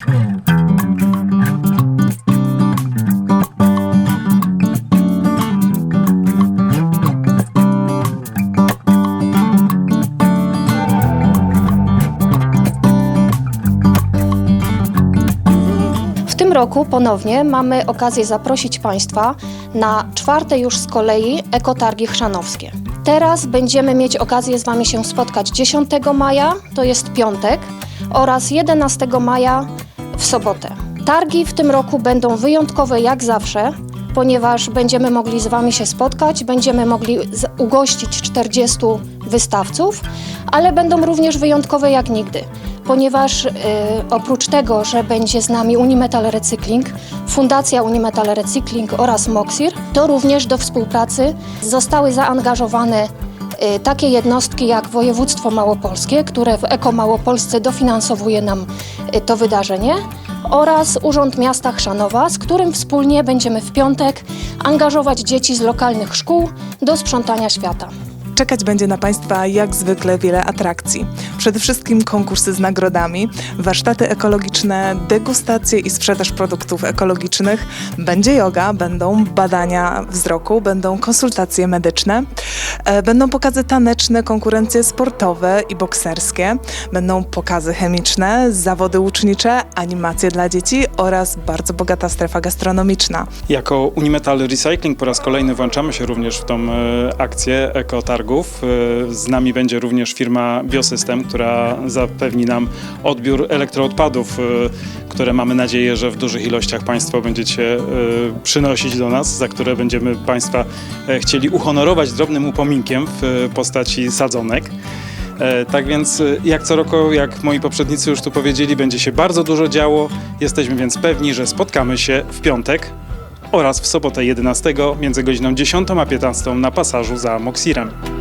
W tym roku ponownie mamy okazję zaprosić Państwa na czwarte już z kolei ekotargi chrzanowskie. Teraz będziemy mieć okazję z Wami się spotkać 10 maja, to jest piątek, oraz 11 maja w sobotę. Targi w tym roku będą wyjątkowe jak zawsze, ponieważ będziemy mogli z Wami się spotkać, będziemy mogli ugościć 40 wystawców, ale będą również wyjątkowe jak nigdy, ponieważ y, oprócz tego, że będzie z nami Unimetal Recycling, Fundacja Unimetal Recycling oraz Moxir, to również do współpracy zostały zaangażowane takie jednostki jak Województwo Małopolskie, które w Eko Małopolsce dofinansowuje nam y, to wydarzenie oraz Urząd Miasta Chrzanowa, z którym wspólnie będziemy w piątek angażować dzieci z lokalnych szkół do sprzątania świata. Czekać będzie na Państwa jak zwykle wiele atrakcji. Przede wszystkim konkursy z nagrodami, warsztaty ekologiczne, degustacje i sprzedaż produktów ekologicznych. Będzie yoga, będą badania wzroku, będą konsultacje medyczne, e, będą pokazy taneczne, konkurencje sportowe i bokserskie, będą pokazy chemiczne, zawody łucznicze, animacje dla dzieci oraz bardzo bogata strefa gastronomiczna. Jako Unimetal Recycling po raz kolejny włączamy się również w tą e, akcję ekotargów. E, Z nami będzie również firma Biosystem, która zapewni nam odbiór elektroodpadów, e, które mamy nadzieję, że w dużych ilościach Państwo będziecie e, przynosić do nas, za które będziemy Państwa e, chcieli uhonorować drobnym upominkiem w e, postaci sadzonek. E, Tak więc, jak co roku, jak moi poprzednicy już tu powiedzieli, będzie się bardzo dużo działo. Jesteśmy więc pewni, że spotkamy się w piątek oraz w sobotę 11 między godziną 10 a 15 na pasażu za Moksirem.